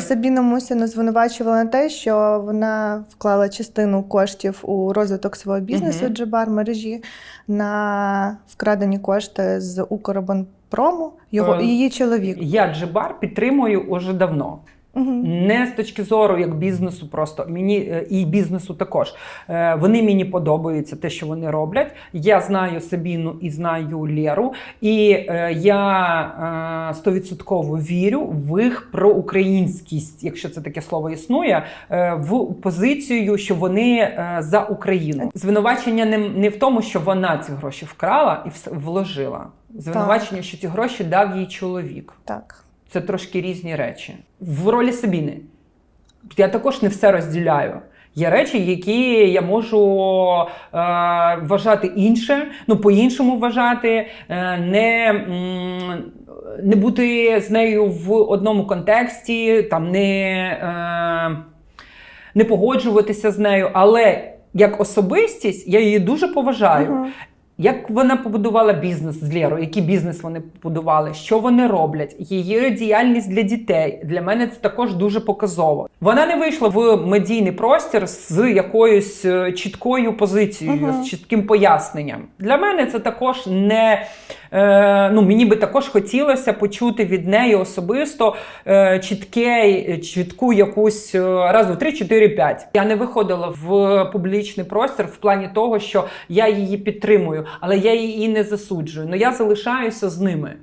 Сабіну Мусіну звинувачувала на те, що вона вклала частину коштів у розвиток свого бізнесу Мгм. Джебар мережі на вкрадені кошти з Укробонпрому. Його Е, її чоловік. Я Джибар підтримую уже давно. Мгм. Не з точки зору як бізнесу, просто мені е, і бізнесу також. Е, Вони мені подобаються, те, що вони роблять. Я знаю Сабіну і знаю Лєру, і е, я стовідсотково вірю в їх проукраїнськість, якщо це таке слово існує, в позицію, що вони за Україну. Звинувачення не, в тому, що вона ці гроші вкрала і вложила. Звинувачення, що ці гроші дав їй чоловік. Так. Це трошки різні речі. В ролі Сабіни. Я також не все розділяю. Є речі, які я можу е, вважати інше, ну по-іншому вважати, е, не, не бути з нею в одному контексті, там не, е, не погоджуватися з нею. Але як особистість я її дуже поважаю. Мгм. Як вона побудувала бізнес з Лєрою? Який бізнес вони побудували? Що вони роблять? Її діяльність для дітей для мене це також дуже показово. Вона не вийшла в медійний простір з якоюсь е, чіткою позицією, Мгм. з чітким поясненням. Для мене це також не е, ну мені би також хотілося почути від неї особисто е, чітке, чітку якусь е, раз, два, три, чотири, п'ять. Я не виходила в публічний простір в плані того, що я її підтримую, але я її не засуджую. Ну я залишаюся з ними.